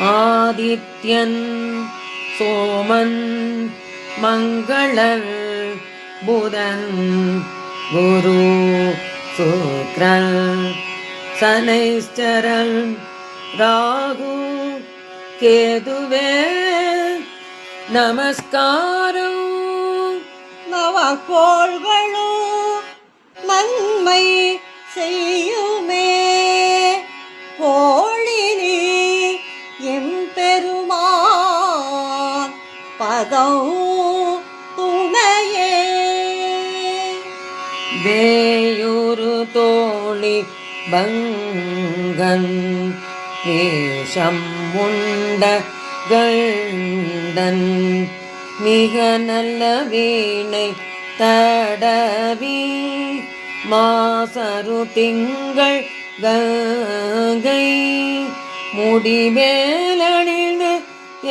ஆதித்யன் சோமன் மங்களர் புதன் குரு சுக்ரன் சனைஸ்டரன் ராகு கேதுவே நமஸ்காரம். நவக்கோள்களும் நன்மை செய்யும். வேயுரு தோழி பங்கன் வேஷம் உண்ட கண்டன் மிக நல்ல வீணை தடவி மாசரு திங்கள் கங்கை முடிமேலணிந்து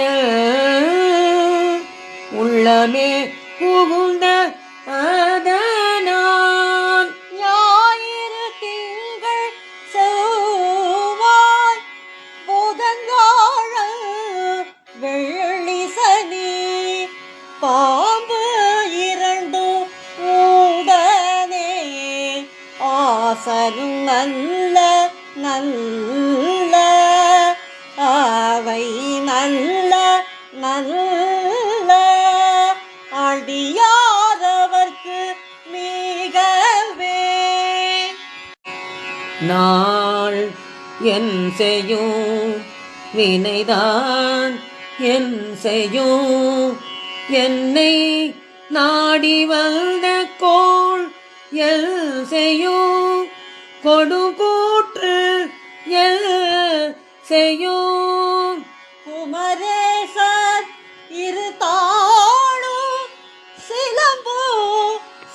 என் உள்ளமே புகுந்த ஆசரும் நல்ல நல்ல அவை நல்ல நல்ல. அடியாதவர்க்கு மிகவே. நாள் என் செய்யும் வினைதான் என் செய்யும். என்னை நாடி வந்த கோள் எல் கொடுகூற்று செய்யும். குமரேசர் இரு தாளும் சிலம்போ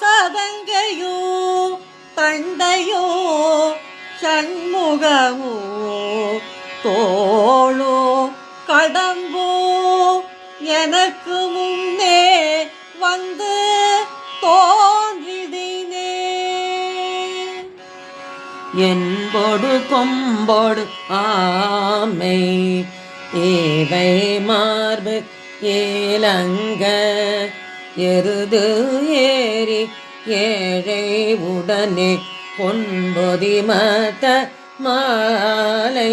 சதங்கையோ தண்டையோ சண்முகமோ தோளோ கடம்போ எனக்கு முன் என்பொடு கொம்பொடு ஆமை. ஏவை மார்பு ஏலங்க எருது ஏறி ஏழை உடனே பொன்பொதி மத மாலை.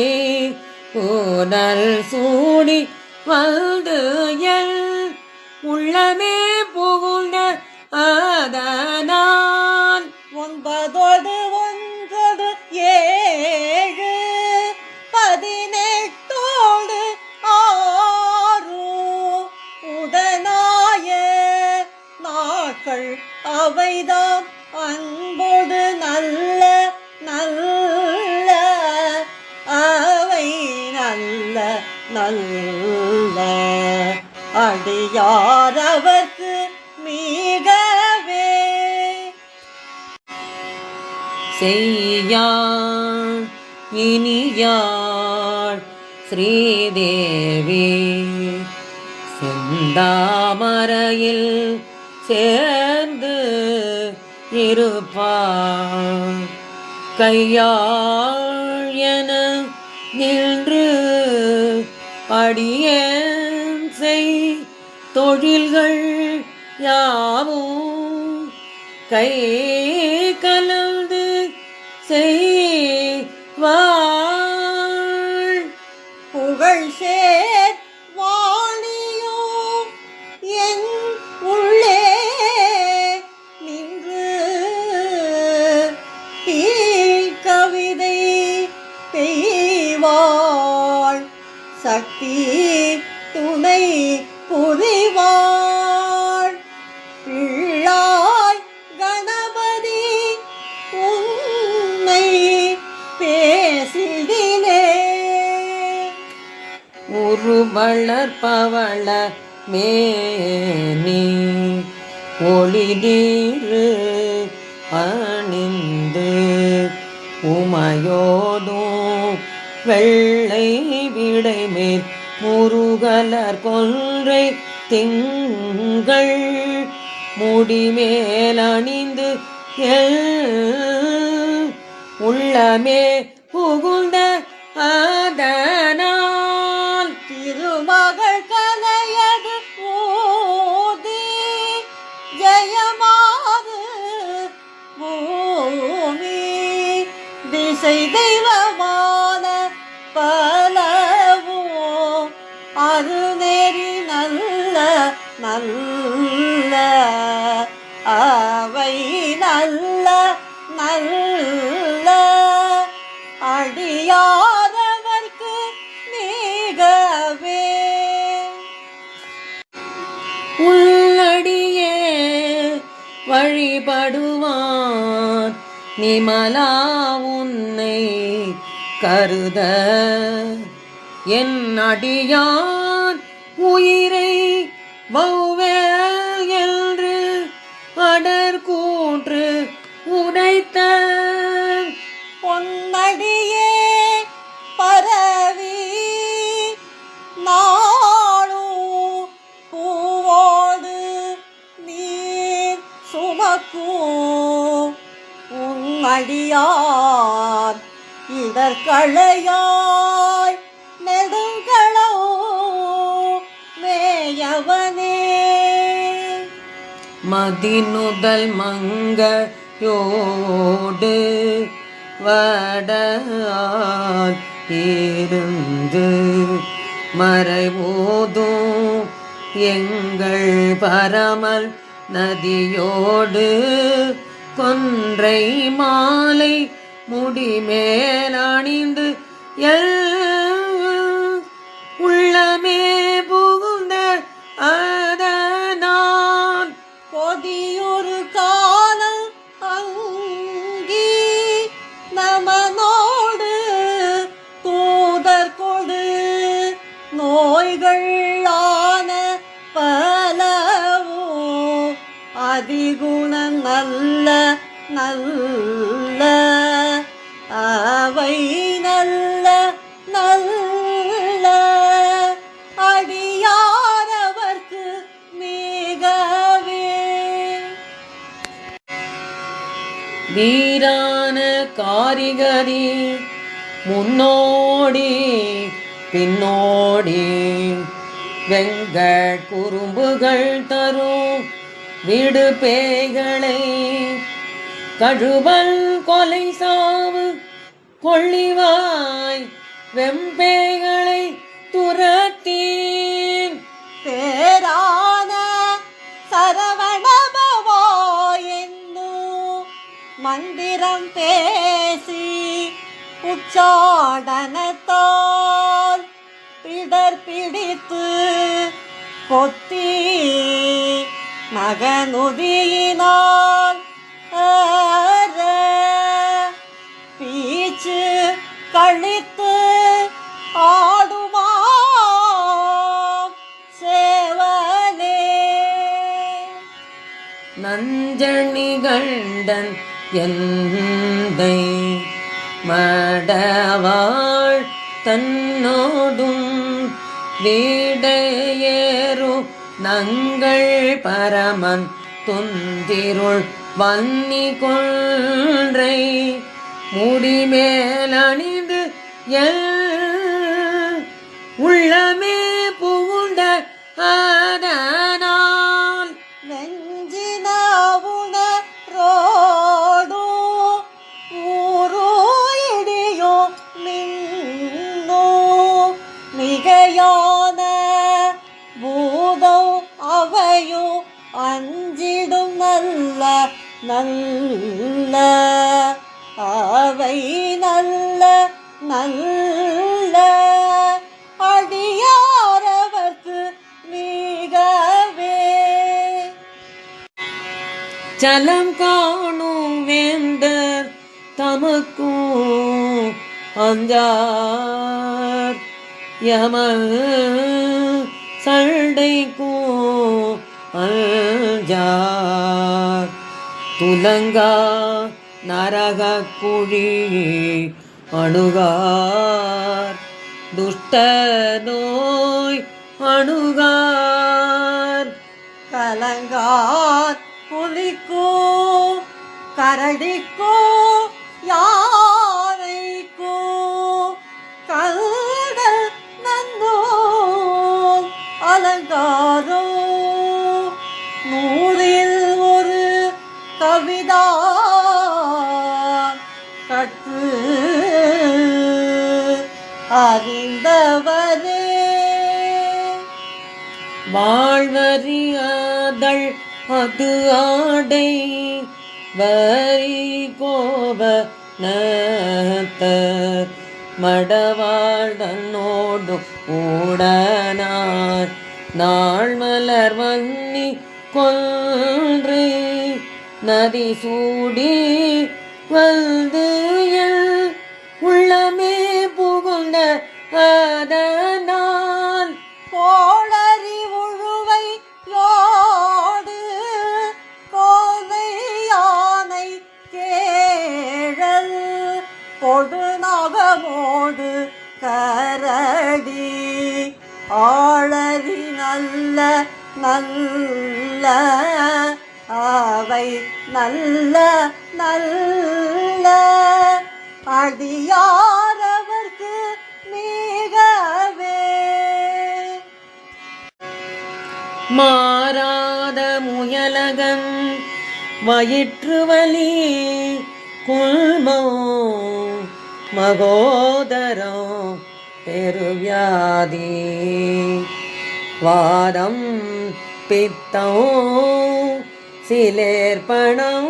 பூனல் சூடி வந்து எல் உள்ளமே நல்ல அடியாரவர்க்கு மிகவே. செய்யாள் இனியாள் ஸ்ரீதேவி. செந்தாமரையில் சேர்ந்து இருப்பாள் கையாள் என நில் அடியேன் செய். தொழில்கள் யாவும் கை கலந்து செய். உருவளர்பவள மேனி ஒளி நீரு அணிந்து உமையோதும் வெள்ளை விடை மேல் முருகலர் கொன்றை திங்கள் முடிமேல் அணிந்து எல் உள்ளமே புகுந்த அசை தெய்வமான பலவோ அருநெறி நல்ல நல்ல அவை நல்ல நல்ல அடியாதவர்க்கு நீகவே. உள்ளடியே வழிபடுவான் நிமலா உன்ன. கருத. என் அடியான் உயிரை வௌவேல் என்று அடர்கூற்று உடைத்த. பொன்னடியே பரவி நாளும் பூவோடு நீர் சுமக்கும். உன் அடியார் உன்னடியார் இடர்களையாய் நெடுங்களோ மேயவனே. மதினுதல் மங்கையோடு வடால் இருந்து மறைவோதும் எங்கள் பரமல் நதியோடு கொன்றை மாலை முடிமேலணிந்து எல் உள்ளமே புகுந்த அதனான். பொதியொரு காலம் அங்கி நமனோடு தூதர் கொடு. நோய்கள் ஆன பலவோ அதிகுண நல்ல நல்ல காரிகரி முன்னோடி பின்னோடி. வெங்க குறும்புகள் தரும் வீடு பேய்களை கழுவல் கொலை சாவு கொள்ளிவாய் வெம்பேகளை துற மந்திரம் பேசி உச்சாடனத்தோல் பிடர் பிடித்து கொத்தி நகனுதியினால் பீச்சு கழித்து ஆடுமாம் சேவலே. நஞ்சணிகண்டன் எந்தை மடவாள் தன்னோடும் வீடையேறு நங்கள் பரமன் துந்திருள் வன்னி கொன்றை முடிமேலணிந்து எல் உள்ளமே புகுண்ட ஆ மிகையான பூதம் அவையோ அஞ்சிடும் நல்ல நல்ல அவை நல்ல நல்ல. அடியாரவர்க்கு மிகவே. ஜலம் காணும் வேந்தர் தமக்கும் அஞ்சார். யம சண்டைக்கும் அஞ்சார் துலங்கா நரக குழி அணுகார். துஷ்ட நோய் அணுகார். கலங்கார் புலிக்கோ கரடி அறிந்தவரே. வாழ்வறியாதள் அது ஆடை வரி கோப மடவாழ் தன்னோடு ஊடனார். நாள் மலர் வன்னி கொன்று நதி சூடி வந்து என் பொது நாகமோடு கரடி ஆளறி நல்ல நல்ல அவை நல்ல நல்ல அடியாரவர்க்கு மிகவே. மாறாத முயலகன் வயிற்று வலி குள்மோ மகோதரம் பெருவியாதி. வாதம் பித்தம் சிலேர்பணம்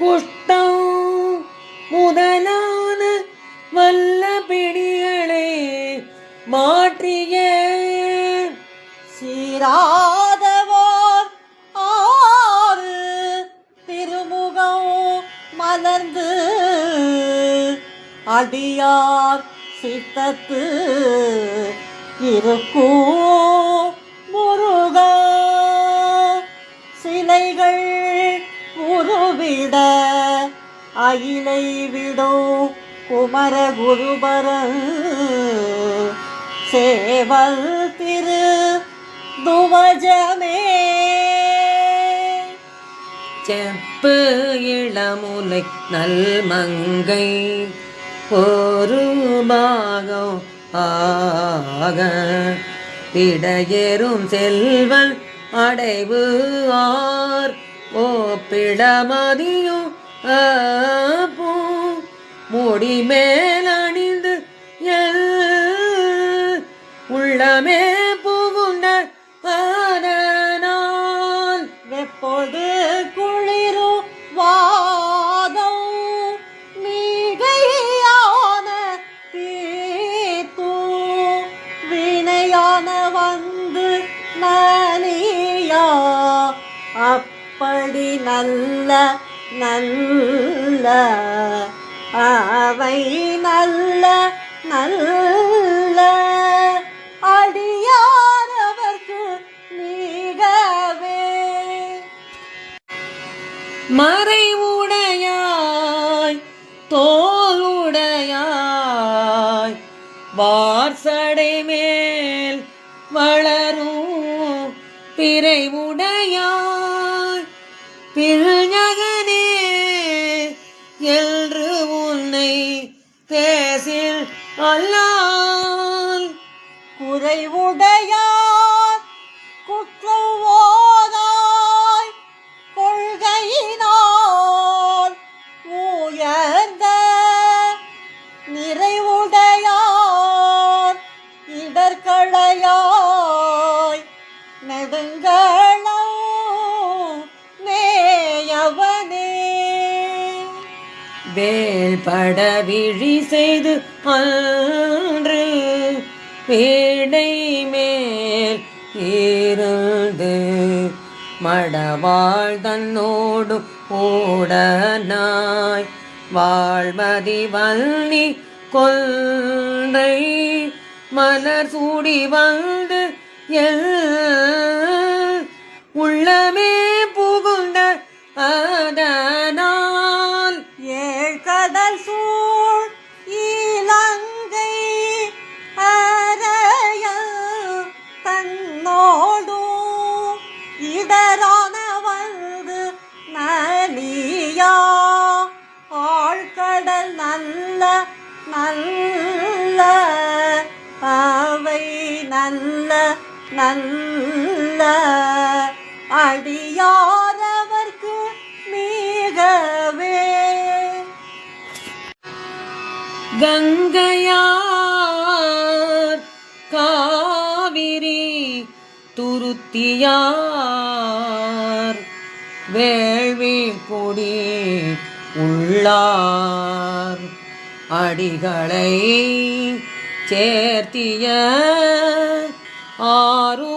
குஷ்டம். முதலான வல்ல பிடிகளை மாற்றிய. சீரா அடியார் சித்தத்து இருக்கும் முருகா. சிலைகள் உருவிட அகிலை விடும் குமர குருபரன். சேவல் திரு துவஜமே. செப்பு இளமுலை நல் மங்கை ஒரு பாகம் ஆக இடையேறும் செல்வன் அடைவு ஆர். ஓப்பிடமதியும் பூ முடி மேலணிந்து எல். உள்ளமே புகுந்த அதனால் எப்போது நல்ல நல்ல அவை நல்ல நல்ல அடியாரவர்க்கு மிகவே மறைவுடையாய் தோலுடையாய் வார்சடை மேல் வளரும் பிறைவுடையாய் அல்லால் குறைவுடையா வேல் பட விழி செய்து அன்று வீடை மேல் இருந்து மடவாள் தன்னோடு ஓடனாய். வாழ்மதி வன்னி கொன்றை மலர் சூடி வந்து எல் உள்ளமே கங்கையார் காவிரி துருத்தியார் வேள்வி கொடி உள்ளார். அடிகளை சேர்த்திய ஆறு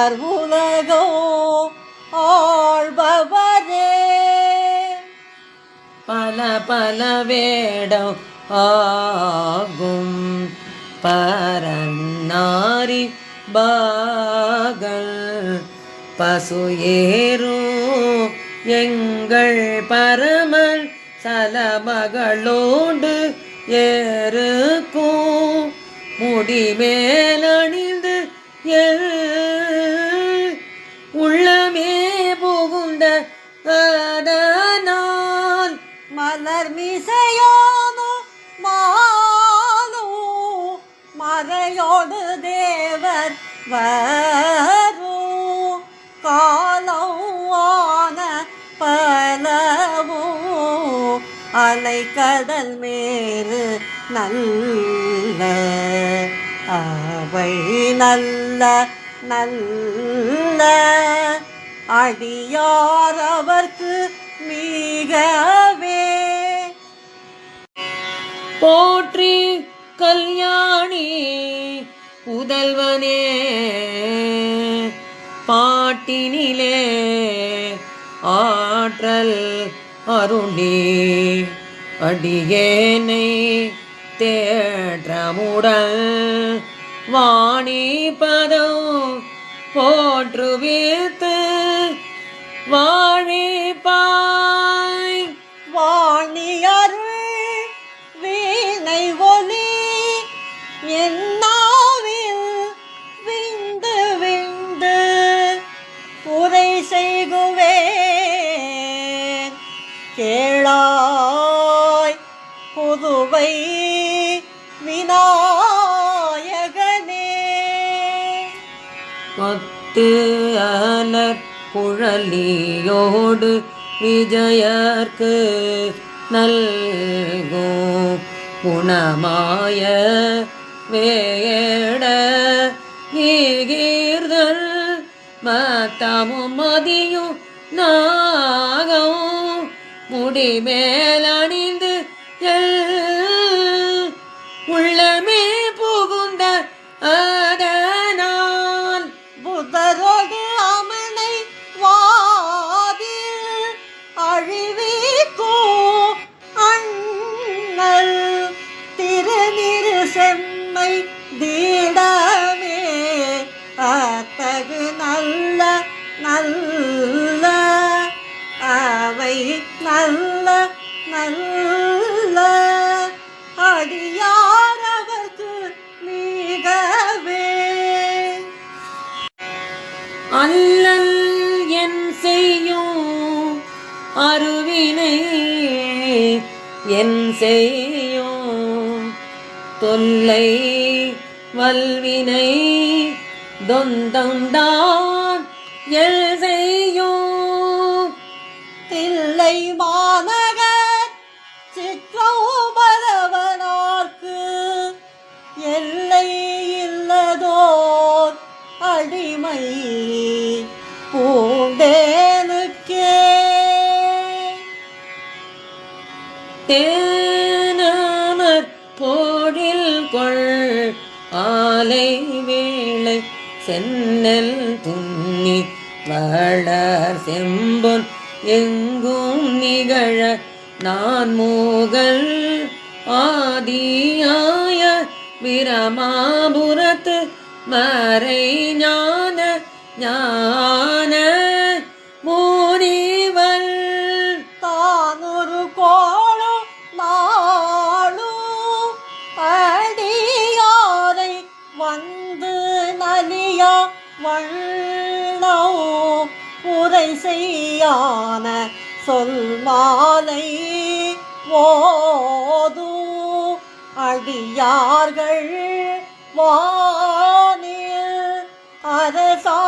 அமர் உலகோ ஆழ்பவரே. பல பல வேடம் ஆகும். பரநாரி பாகல் பசு ஏறும். எங்கள் பரமன் சலமகளோடு ஏறுக்கும். முடிமேலணி வரும். காலவான பலவோ அலை கடல் மேறு நல்ல அவை நல்ல நல்ல அடியார் அவர்க்கு மிகவே போற்றி கல்யாணி புதல்வனே பாட்டினிலே ஆற்றல் அருளி அடியேனை தேற்றமுடல் வாணி பதம் போற்றுவித்து வாழிப்பா பத்து அலக்குழலியோடு விஜயர்க்கு நல்கோ குணமாய வேட ஈகீர்தல் மத்தமும் மதியும் நாகம். முடிமேல என் செய்யும் தொல்லை வல்வினை தொந்தந்தான் எல் செய்யும் தில்லை மாநகர் சென்னல் துண்ணி வளர் செம்பொன் எங்கும் நிகழ நான் மூகல் ஆதியாய விரமாபுரத்து மறை ஞான ஞான நிலையான சொல்மாலை ஓது. அடியார்கள் வானில் அரசா